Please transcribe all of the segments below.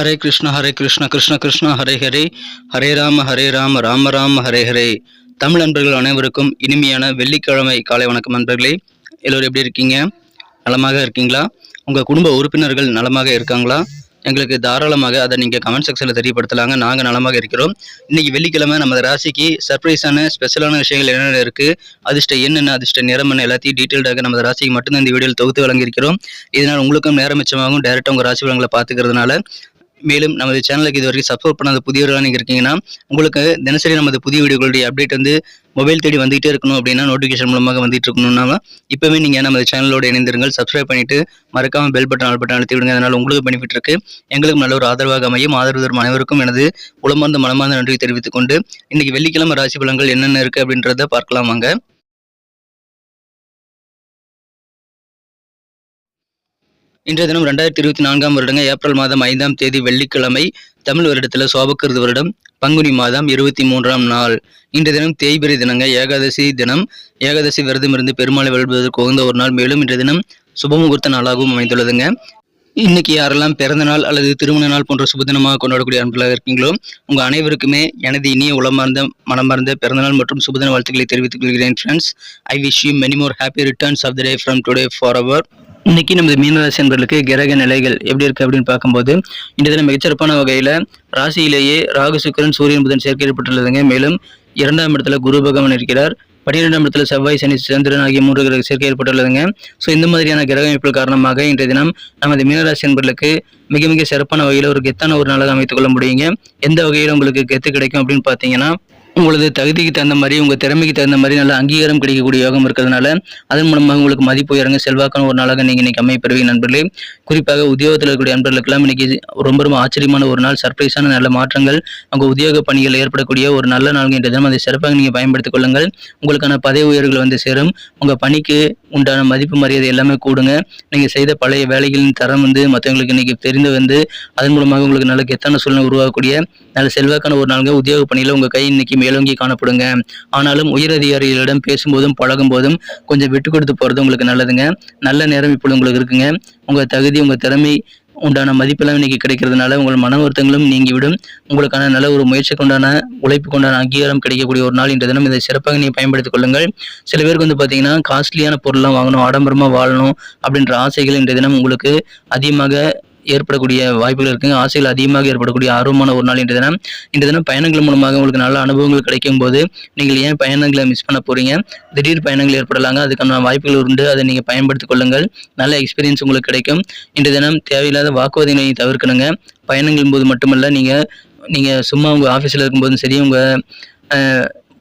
ஹரே கிருஷ்ண ஹரே கிருஷ்ண கிருஷ்ண கிருஷ்ண ஹரே ஹரே. ஹரே ராம ஹரே ராம ராம ராம ஹரே ஹரே. தமிழ் நண்பர்கள் அனைவருக்கும் இனிமையான வெள்ளிக்கிழமை காலை வணக்கம் நண்பர்களே. எல்லோரும் எப்படி இருக்கீங்க? நலமாக இருக்கீங்களா? உங்கள் குடும்ப உறுப்பினர்கள் நலமாக இருக்காங்களா? எங்களுக்கு தாராளமாக அதை நீங்கள் கமெண்ட் செக்ஷனில் தெரியப்படுத்தலாங்க. நாங்கள் நலமாக இருக்கிறோம். இன்னைக்கு வெள்ளிக்கிழமை நமது ராசிக்கு சர்ப்ரைஸான ஸ்பெஷலான விஷயங்கள் என்னென்ன இருக்குது அதிர்ஷ்ட என்னென்ன அதிர்ஷ்ட நிறம் என்ன எல்லாத்தையும் டீட்டெயில்டாக நமது ராசிக்கு மட்டும்தான் இந்த வீடியோவில் தொகுத்து வழங்கியிருக்கிறோம். இதனால் உங்களுக்கும் நேரம் மிச்சமாகவும் டேரெக்டாக உங்கள் ராசி வளங்களை பார்த்துக்கிறதுனால மேலும் நமது சேனலுக்கு இது வரைக்கும் பண்ணாத புதியவர்களாக நீங்கள் இருக்கீங்கன்னா உங்களுக்கு தினசரி நமது புதிய வீடியோகளுடைய அப்டேட் வந்து மொபைல் தேடி வந்துகிட்டே இருக்கணும் அப்படின்னா நோட்டிஃபிகேஷன் மூலமாக வந்துட்டு இருக்கணும்னா இப்போவே நீங்கள் நமது சேனலோட இணைந்திருங்கள். சப்ஸ்கிரைப் பண்ணிட்டு மறக்காமல் பெல் பட்டன் ஆல் பட்டன் அழுத்தி விடுங்க. அதனால் உங்களுக்கு பெனிஃபிட் இருக்கு. எங்களுக்கு நல்ல ஒரு ஆதரவாக அமையும். ஆதரவு தரும் அனைவருக்கும் எனது உளமார்ந்த மனமார்ந்த நன்றி தெரிவித்துக் கொண்டு இன்னைக்கு வெள்ளிக்கிழமை ராசி பலன்கள் என்னென்ன இருக்கு அப்படின்றத பார்க்கலாம் வாங்க. இன்றைய தினம் ரெண்டாயிரத்தி இருபத்தி நான்காம் வருடங்க ஏப்ரல் மாதம் ஐந்தாம் தேதி வெள்ளிக்கிழமை தமிழ் வருடத்தில் சோபக்கிருது வருடம் பங்குனி மாதம் இருபத்தி மூன்றாம் நாள். இன்றைய தினம் தேய்பிரி தினங்க ஏகாதசி தினம். ஏகாதசி விரதம் இருந்து பெருமாளை வழிபடுவதற்கு உகந்த ஒரு நாள். மேலும் இன்றைய தினம் சுபமுகூர்த்த நாளாகவும் அமைந்துள்ளதுங்க. இன்னைக்கு யாரெல்லாம் பிறந்த நாள் அல்லது திருமண நாள் போன்ற சுபதினமாக கொண்டாடக்கூடிய அன்பர்களாக இருக்கீங்களோ உங்கள் அனைவருக்குமே எனது இனிய உளமார்ந்த மனமார்ந்த பிறந்தநாள் மற்றும் சுபதின வாழ்த்துக்களை தெரிவித்துக் கொள்கிறேன் friends I wish you many more happy returns of the day from today for our இன்னைக்கு நமது மீனராசி என்பர்களுக்கு கிரக நிலைகள் எப்படி இருக்கு அப்படின்னு பார்க்கும்போது இந்த தினம் மிகச்சிறப்பான வகையில் ராசியிலேயே ராகு சுக்கரன் சூரியன் புதன் சேர்க்கை ஏற்பட்டுள்ளதுங்க மேலும் இரண்டாம் இடத்துல குரு பகவான் இருக்கிறார். பன்னிரெண்டாம் இடத்துல செவ்வாய் சனி சந்திரன் ஆகிய மூன்று கிரக சேர்க்கை ஏற்பட்டுள்ளதுங்க. ஸோ இந்த மாதிரியான கிரக அமைப்புகள் காரணமாக இன்றைய தினம் நமது மீனராசி என்பர்களுக்கு மிக மிக சிறப்பான வகையில் ஒரு கெத்தான ஒரு நாளாக அமைத்துக் கொள்ள முடியுங்க. எந்த வகையில் உங்களுக்கு கெத்து கிடைக்கும் அப்படின்னு பார்த்தீங்கன்னா உங்களது தகுதிக்கு தகுந்த மாதிரி உங்கள் திறமைக்கு தகுந்த மாதிரி நல்ல அங்கீகாரம் கிடைக்கக்கூடிய யோகம் இருக்கிறதுனால அதன் மூலமாக உங்களுக்கு மதிப்பு உயரங்க செல்வாக்கான ஒரு நாளாக நீங்கள் இன்னைக்கு அமைப்பெறுவீங்க நண்பர்களே. குறிப்பாக உத்தியோகத்தில் இருக்கக்கூடிய நண்பர்களுக்கெல்லாம் இன்னைக்கு ரொம்ப ரொம்ப ஆச்சரியமான ஒரு நாள் சர்ப்ரைஸான நல்ல மாற்றங்கள் உங்கள் உத்தியோக பணிகள் ஏற்படக்கூடிய ஒரு நல்ல நாள் என்ற தினம். அதை சிறப்பாக நீங்கள் பயன்படுத்திக் கொள்ளுங்கள். உங்களுக்கான பதவி உயர்வுகள் வந்து சேரும். உங்கள் பணிக்கு உண்டான மதிப்பு மரியாதை எல்லாமே கூடுங்க. நீங்கள் செய்த பழைய வேலைகளின் தரம் வந்து மற்றவங்களுக்கு இன்றைக்கி தெரிந்து வந்து அதன் மூலமாக உங்களுக்கு நல்ல கெத்தான சூழ்நிலை உருவாகக்கூடிய நல்ல செல்வாக்கான ஒரு நாளுங்க. உத்தியோக பணியில் உங்கள் கை இன்னைக்கு மேலோங்கி காணப்படுங்க. ஆனாலும் உயர் அதிகாரிகளிடம் பேசும்போதும் பழகும் போதும் கொஞ்சம் விட்டு கொடுத்து போகிறது உங்களுக்கு நல்லதுங்க. நல்ல நேரம் இப்பொழுது உங்களுக்கு இருக்குங்க. உங்கள் தகுதி உங்கள் திறமை உண்டான மதிப்பெல்லாம் இன்னைக்கு கிடைக்கிறதுனால உங்கள் மன வருத்தங்களும் நீங்கிவிடும். உங்களுக்கான நல்ல ஒரு முயற்சிக்கு உண்டான உழைப்புக்கு உண்டான அங்கீகாரம் கிடைக்கக்கூடிய ஒரு நாள் இன்றைய தினம். இதை சிறப்பாக நீங்கள் பயன்படுத்திக் கொள்ளுங்கள். சில பேருக்கு வந்து பார்த்தீங்கன்னா காஸ்ட்லியான பொருள்லாம் வாங்கணும் ஆடம்பரமாக வாழணும் அப்படின்ற ஆசைகள் இன்றைய தினம் உங்களுக்கு அதிகமாக ஏற்படக்கூடிய வாய்ப்புகள் இருக்குங்க ஆசைகள் அதிகமாக ஏற்படக்கூடிய ஆர்வமான ஒரு நாள் இன்றைய தினம். இந்த தினம் பயணங்கள் மூலமாக உங்களுக்கு நல்ல அனுபவங்கள் கிடைக்கும் போது நீங்கள் ஏன் பயணங்களை மிஸ் பண்ண போறீங்க? திடீர் பயணங்கள் ஏற்படலாங்க. அதுக்கான வாய்ப்புகள் உண்டு. அதை நீங்கள் பயன்படுத்திக் கொள்ளுங்கள். நல்ல எக்ஸ்பீரியன்ஸ் உங்களுக்கு கிடைக்கும். இன்றைய தினம் தேவையில்லாத வாக்குவாதங்களை தவிர்க்கணுங்க. பயணங்களின் போது மட்டுமல்ல நீங்கள் நீங்கள் சும்மா உங்கள் ஆஃபீஸில் இருக்கும்போதும் சரி உங்கள்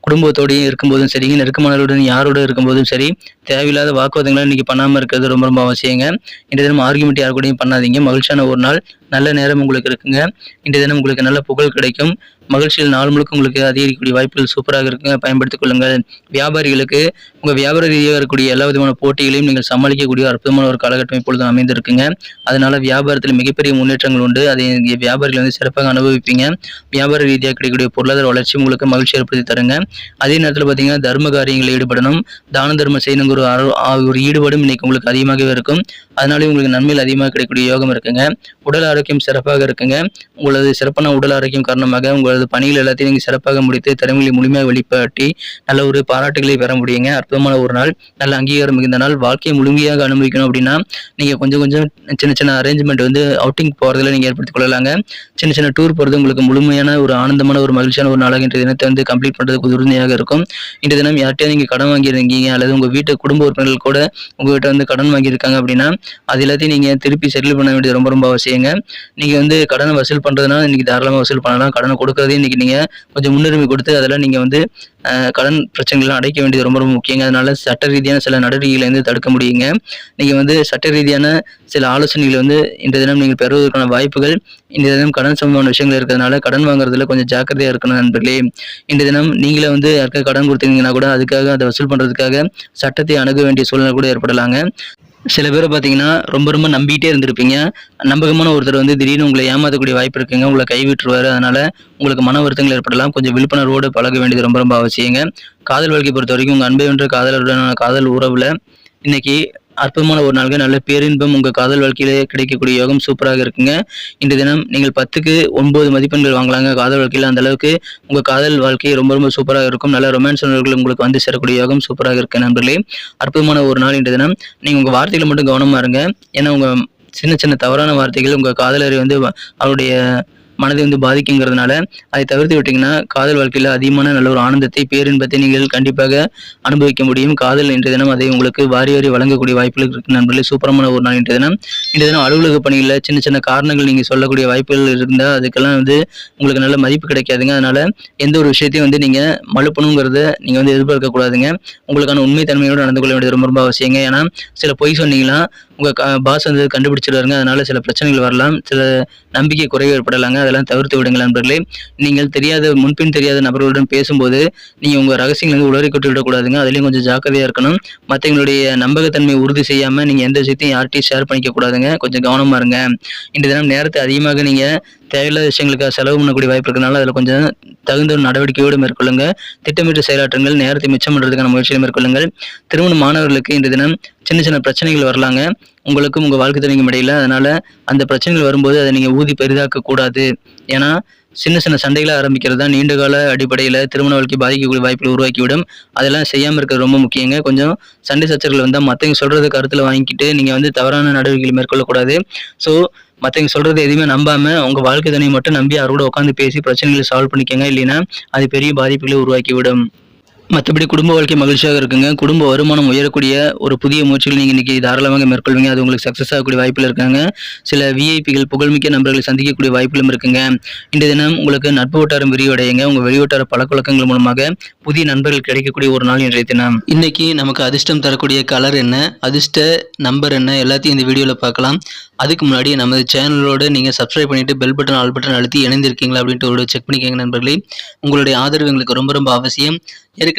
குடும்பத்தோடையும் இருக்கும்போதும் சரிங்க நெருக்கமானவருடன் யாரோட இருக்கும்போதும் சரி தேவையில்லாத வாக்குவாதங்களை இன்னைக்கு பண்ணாமல் இருக்கிறது ரொம்ப ரொம்ப அவசியங்க. இன்றைய தினம் ஆர்குமெண்ட் யார் கூடயும் பண்ணாதீங்க. மகிழ்ச்சியான ஒரு நாள். நல்ல நேரம் உங்களுக்கு இருக்குங்க. இன்றைய தினம் உங்களுக்கு நல்ல புகழ் கிடைக்கும். மகிழ்ச்சியில் நாள் முழுக்க உங்களுக்கு அதிகரிக்கக்கூடிய வாய்ப்புகள் சூப்பராக இருக்குங்க. பயன்படுத்திக் கொள்ளுங்கள். வியாபாரிகளுக்கு உங்கள் வியாபார ரீதியாக இருக்கக்கூடிய எல்லா விதமான போட்டிகளையும் நீங்கள் சமாளிக்கக்கூடிய அற்புதமான ஒரு காலகட்டம் இப்பொழுது அமைந்திருக்குங்க. அதனால வியாபாரத்தில் மிகப்பெரிய முன்னேற்றங்கள் உண்டு. அதை இங்கே வியாபாரிகள் வந்து சிறப்பாக அனுபவிப்பீங்க. வியாபார ரீதியாக கிடைக்கக்கூடிய பொருளாதார வளர்ச்சி உங்களுக்கு மகிழ்ச்சி ஏற்படுத்தி தருங்க. அதே நேரத்தில் பார்த்தீங்கன்னா தர்ம காரியங்களில் ஈடுபடணும். தான தர்மம் செய்யணுங்கிற ஒரு ஒரு ஈடுபாடும் இன்னைக்கு உங்களுக்கு அதிகமாகவே இருக்கும். அதனாலே உங்களுக்கு நன்மையில் அதிகமாக கிடைக்கக்கூடிய யோகம் இருக்குங்க. உடல் ஆரோக்கியம் சிறப்பாக இருக்குங்க. உங்களது சிறப்பான உடல் ஆரோக்கியம் காரணமாக உங்களது பணிகள் எல்லாத்தையும் நீங்கள் சிறப்பாக முடித்து திறமைகளை முழுமையாக வெளிப்பாட்டி நல்ல ஒரு பாராட்டுகளை பெற முடியுங்க. அற்புதமான ஒரு நாள். நல்ல அங்கீகாரம் மிகுந்த நாள். வாழ்க்கையை முழுமையாக அனுபவிக்கணும் அப்படின்னா நீங்கள் கொஞ்சம் கொஞ்சம் சின்ன சின்ன அரேஞ்ச்மெண்ட் வந்து அவுட்டிங் போகிறதுல நீங்கள் ஏற்படுத்திக் கொள்ளலாங்க. சின்ன சின்ன டூர் போகிறது உங்களுக்கு முழுமையான ஒரு ஆனந்தமான ஒரு மகிழ்ச்சியான ஒரு நாளாக இன்றைய தினத்தை வந்து கம்ப்ளீட் பண்ணுறதுக்கு உறுதியாக இருக்கும். இன்றைய தினம் யார்கிட்டயும் நீங்கள் கடன் வாங்கியிருக்கீங்க அல்லது உங்கள் வீட்டு குடும்ப உறுப்பினர்கள் கூட உங்ககிட்ட வந்து கடன் வாங்கியிருக்காங்க அப்படின்னா அது எல்லாத்தையும் நீங்கள் திருப்பி செட்டில் பண்ண வேண்டியது ரொம்ப ரொம்ப அவசியங்க. நீங்கள் வந்து கடனை வசூல் பண்ணுறதுனா இன்னைக்கு தாராளமாக வசூல் பண்ணலாம். கடனை கொடுக்குறதே இன்னைக்கு நீங்கள் கொஞ்சம் முன்னுரிமை கொடுத்து அதெல்லாம் நீங்கள் வந்து கடன் பிரச்சனைகள்லாம் அடைக்க வேண்டியது ரொம்ப ரொம்ப முக்கியங்க. அதனால சட்ட ரீதியான சில நடவடிக்கைகளை வந்து தடுக்க முடியுங்க. நீங்கள் வந்து சட்ட ரீதியான சில ஆலோசனைகளை வந்து இந்த தினம் நீங்கள் பெறுவதற்கான வாய்ப்புகள் இந்த தினம் கடன் சம்பந்தமான விஷயங்கள் இருக்கிறதுனால கடன் வாங்குறதுல கொஞ்சம் ஜாக்கிரதையாக இருக்கணும் நண்பர்களே. இந்த தினம் நீங்களே வந்து யாருக்காவது கடன் கொடுத்தீங்கன்னா கூட அதுக்காக அதை வசூல் பண்ணுறதுக்காக சட்டத்தை அணுக வேண்டிய சூழ்நிலை கூட ஏற்படலாங்க. சில பேரை பார்த்தீங்கன்னா ரொம்ப ரொம்ப நம்பிக்கிட்டே இருந்திருப்பீங்க. நம்பகமான ஒருத்தர் வந்து திடீர்னு உங்களை ஏமாற்றக்கூடிய வாய்ப்பு இருக்குங்க. உங்களை கைவிட்டுருவார் அதனால் உங்களுக்கு மன வருத்தங்கள் ஏற்படலாம். கொஞ்சம் விழிப்புணர்வோடு பழக வேண்டியது ரொம்ப ரொம்ப அவசியங்க. காதல் வாழ்க்கை பொறுத்த வரைக்கும் உங்கள் அன்பை வென்ற காதலருடனான காதல் உறவில் இன்னைக்கு அற்புதமான ஒரு நாள்கள் நல்ல பேரின்பம் உங்கள் காதல் வாழ்க்கையிலே கிடைக்கக்கூடிய யோகம் சூப்பராக இருக்குங்க. இந்த தினம் நீங்கள் பத்துக்கு ஒன்பது மதிப்பெண்கள் வாங்கலாங்க. காதல் வாழ்க்கையில் அந்த அளவுக்கு உங்கள் காதல் வாழ்க்கை ரொம்ப ரொம்ப சூப்பராக இருக்கும். நல்ல ரொமான்ஸ் உணர்வுகள் உங்களுக்கு வந்து சேரக்கூடிய யோகம் சூப்பராக இருக்கு நண்பர்களே. அற்புதமான ஒரு நாள் இந்த தினம். நீங்கள் உங்கள் வார்த்தைகளை மட்டும் கவனமாக இருங்க. ஏன்னா உங்கள் சின்ன சின்ன தவறான வார்த்தைகள் உங்கள் காதலரை வந்து வ- அவருடைய மனதை வந்து பாதிக்குங்கிறதுனால அதை தவிர்த்து விட்டீங்கன்னா காதல் வாழ்க்கையில் அதிகமான நல்ல ஒரு ஆனந்தத்தை பேரின்பத்தை நீங்கள் கண்டிப்பாக அனுபவிக்க முடியும். காதல் இன்றைய தினம் அதை உங்களுக்கு வாரி வாரி வழங்கக்கூடிய வாய்ப்புகள் இருக்கு நண்பர்களே. சூப்பரமான ஒரு நாள் இன்றைய தினம். இன்றைய தினம் அலுவலக பணியில் சின்ன சின்ன காரணங்கள் நீங்கள் சொல்லக்கூடிய வாய்ப்புகள் இருந்தால் அதுக்கெல்லாம் வந்து உங்களுக்கு நல்ல மதிப்பு கிடைக்காதுங்க. அதனால எந்த ஒரு விஷயத்தையும் வந்து நீங்கள் மழுப்பணுங்கிறத நீங்கள் வந்து எதிர்பார்க்கக்கூடாதுங்க உங்களுக்கான உண்மை தன்மையோடு நடந்து கொள்ள வேண்டியது ரொம்ப ரொம்ப அவசியங்க. ஏன்னா சில பொய் சொன்னீங்கன்னா உங்கள் பாஸ் வந்து கண்டுபிடிச்சிடுவாருங்க அதனால் சில பிரச்சனைகள் வரலாம். சில நம்பிக்கை குறைவு ஏற்படலாங்க. அதெல்லாம் தவிர்த்து விடுங்கள் நண்பர்களே. நீங்கள் தெரியாத முன்பின் தெரியாத நபர்களுடன் பேசும்போது நீங்கள் உங்கள் ரகசியங்களை வந்து உளறி கொட்டி விடக்கூடாதுங்க. அதுலேயும் கொஞ்சம் ஜாக்கிரதையாக இருக்கணும். மற்றவங்களுடைய நம்பகத்தன்மை உறுதி செய்யாமல் நீங்கள் எந்த விஷயத்தையும் யார்ட்டையும் ஷேர் பண்ணிக்க கூடாதுங்க. கொஞ்சம் கவனமாக இருங்க. இன்றைய தினம் நேரத்தை அதிகமாக நீங்கள் தேவையில்லாத விஷயங்களுக்காக செலவு பண்ணக்கூடிய வாய்ப்பு இருக்கிறதுனால அதில் கொஞ்சம் தகுந்த ஒரு நடவடிக்கையோடு மேற்கொள்ளுங்க. திட்டமிட்டு செயலாற்றுங்கள். நேரத்தை மிச்சம் பண்ணுறதுக்கான முயற்சியை மேற்கொள்ளுங்கள். திருமண மாணவர்களுக்கு இன்றைய தினம் சின்ன சின்ன பிரச்சனைகள் வரலாங்க. உங்களுக்கும் உங்கள் வாழ்க்கை துணைக்கும் இடையில. அதனால் அந்த பிரச்சனைகள் வரும்போது அதை நீங்கள் ஊதி பெரிதாக்க கூடாது. ஏன்னா சின்ன சின்ன சண்டைகளை ஆரம்பிக்கிறது தான் நீண்ட கால அடிப்படையில் திருமண வாழ்க்கை பாதிக்கக்கூடிய வாய்ப்புகளை உருவாக்கிவிடும். அதெல்லாம் செய்யாமல் இருக்கிறது ரொம்ப முக்கியங்க. கொஞ்சம் சண்டை சச்சரவுகள் வந்தால் மற்றவங்க சொல்கிறது கருத்தில் வாங்கிக்கிட்டு நீங்கள் வந்து தவறான நடவடிக்கைகள் மேற்கொள்ளக்கூடாது. ஸோ மற்றவங்க சொல்கிறது எதுவுமே நம்பாமல் உங்கள் வாழ்க்கை துணையை மட்டும் நம்பி அவரோட உட்காந்து பேசி பிரச்சனைகளை சால்வ் பண்ணிக்கோங்க. இல்லைன்னா அது பெரிய பாதிப்புகளை உருவாக்கிவிடும். மற்றபடி குடும்ப வாழ்க்கை மகிழ்ச்சியாக இருக்குங்க. குடும்ப வருமானம் உயரக்கூடிய ஒரு புதிய முயற்சிகள் நீங்கள் இன்றைக்கி தாராளமாக மேற்கொள்வீங்க. அது உங்களுக்கு சக்ஸஸ் ஆகக்கூடிய வாய்ப்பில் இருக்காங்க. சில விஐபிகள் புகழ்மிக்க நபர்களை சந்திக்கக்கூடிய வாய்ப்பிலும் இருக்குங்க. இன்றைய தினம் உங்களுக்கு நட்பு வட்டாரம் விரிவடையுங்க. உங்கள் வெளிவட்டார பழக்கவழக்கங்கள் மூலமாக புதிய நண்பர்கள் கிடைக்கக்கூடிய ஒரு நாள் இன்றைய தினம். இன்னைக்கு நமக்கு அதிர்ஷ்டம் தரக்கூடிய கலர் என்ன? அதிர்ஷ்ட நம்பர் என்ன? எல்லாத்தையும் இந்த வீடியோவில் பார்க்கலாம். அதுக்கு முன்னாடி நமது சேனலோடு நீங்கள் சப்ஸ்கிரைப் பண்ணிவிட்டு பெல் பட்டன் ஆல் பட்டன் அழுத்தி இணைந்திருக்கீங்களா அப்படின்ட்டு ஒரு செக் பண்ணிக்கோங்க நண்பர்களே. உங்களுடைய ஆதரவு எங்களுக்கு ரொம்ப ரொம்ப அவசியம். ஏற்கனவே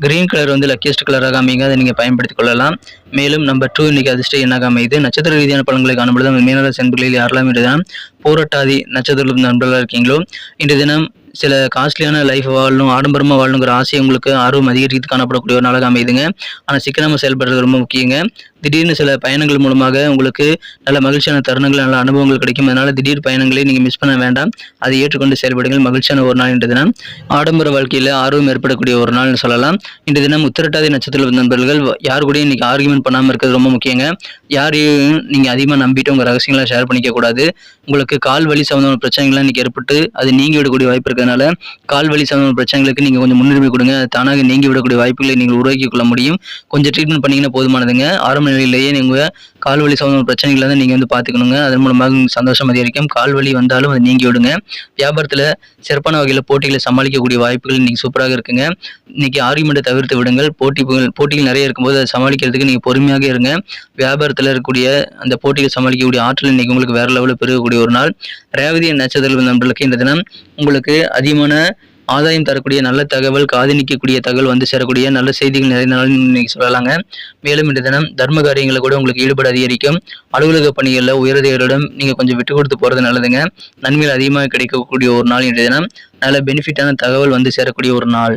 கிரீன் கலர் வந்து லக்கியஸ்ட் கலராக அமைங்க அதை நீங்கள் பயன்படுத்திக் கொள்ளலாம். மேலும் நம்பர் டூ இன்றைக்கி அதிர்ஷ்டம் என்னாக அமைது நட்சத்திர ரீதியான பலன்களை காணும்பொழுது நம்ம மீனராசி அன்பர்களில் யாரெல்லாம் இன்றைய தினம் போராட்டாதி நட்சத்திர நண்பர்களாக இருக்கீங்களோ? இன்றைய தினம் சில காஸ்ட்லியான லைஃப் வாழணும் ஆடம்பரமாக வாழணுங்கிற ஆசை உங்களுக்கு ஆர்வம் அதிகரித்து காணப்படக்கூடிய ஒரு நாளாக அமையுதுங்க. ஆனால் சிக்கனமாக செயல்படுறது ரொம்ப முக்கியங்க. திடீர்னு சில பயணங்கள் மூலமாக உங்களுக்கு நல்ல மகிழ்ச்சியான தருணங்கள் நல்ல அனுபவங்கள் கிடைக்கும். அதனால் திடீர் பயணங்களை நீங்கள் மிஸ் பண்ண வேண்டாம். அதை ஏற்றுக்கொண்டு செயல்படுங்கள். மகிழ்ச்சியான ஒரு நாள் இன்று தினம். ஆடம்பர வாழ்க்கையில் ஆர்வம் ஏற்படக்கூடிய ஒரு நாள்னு சொல்லலாம். இன்று தினம் உத்திரட்டாதி நட்சத்திர நண்பர்கள் யார் கூட இன்னைக்கு ஆர்குமெண்ட் பண்ணாமல் இருக்கிறது ரொம்ப முக்கியங்க. யாரையும் நீங்கள் அதிகமாக நம்பிட்டு உங்கள் ரகசியங்களை ஷேர் பண்ணிக்க கூடாது. உங்களுக்கு கால் வலி சம்மந்தமான பிரச்சனைகள்லாம் இன்னைக்கு ஏற்பட்டு அது நீங்கி விடக்கூடிய வாய்ப்பு இருக்கிறதுனால கால் வலி சம்மந்தமான பிரச்சனைகளுக்கு நீங்கள் கொஞ்சம் முன்னுரிமை கொடுங்க. தானாக நீங்கி விடக்கூடிய வாய்ப்புகளை நீங்கள் உருவாக்கி கொள்ள முடியும். கொஞ்சம் ட்ரீட்மெண்ட் பண்ணிங்கன்னா போதுமானதுங்க. ஆரம்ப நிலையிலேயே நீங்கள் கால் வலி சம்மந்தமான பிரச்சனைகளை வந்து நீங்கள் வந்து பார்த்துக்கணுங்க. அதன் மூலமாக உங்களுக்கு சந்தோஷம் அதிகரிக்கும். கால் வலி வந்தாலும் அதை நீங்கி விடுங்க. வியாபாரத்தில் சிறப்பான வகையில் போட்டிகளை சமாளிக்கக்கூடிய வாய்ப்புகள் இன்னைக்கு சூப்பராக இருக்குங்க. இன்னைக்கு ஆர்குமெண்ட்டை தவிர்த்து விடுங்கள். போட்டி போட்டிகள் நிறைய இருக்கும்போது அதை சமாளிக்கிறதுக்கு நீங்கள் பொறுமையாக இருங்க. வியாபாரத்தில் இருக்கக்கூடிய அந்த போட்டிகளை சமாளிக்கக்கூடிய ஆற்றல் இன்றைக்கி உங்களுக்கு வேறு லெவலில் பெருகக்கூடிய ஒரு நாள். ரேவதி நட்சத்திர நண்பர்களுக்கு இந்த தினம் உங்களுக்கு அதிகமான ஆதாயம் தரக்கூடிய நல்ல தகவல் காது நிற்கக்கூடிய தகவல் வந்து சேரக்கூடிய நல்ல செய்திகள் நிறைந்த நாள் இன்னைக்கு சொல்லலாங்க. மேலும் இந்த தினம் தர்ம காரியங்களை கூட உங்களுக்கு ஈடுபாடு அதிகரிக்கும். அலுவலக பணிகளில் உயரதிகளிடம் நீங்கள் கொஞ்சம் விட்டு கொடுத்து போகிறது நல்லதுங்க. நன்மைகள் அதிகமாக கிடைக்கக்கூடிய ஒரு நாள் இன்றைய தினம். நல்ல பெனிஃபிட்டான தகவல் வந்து சேரக்கூடிய ஒரு நாள்.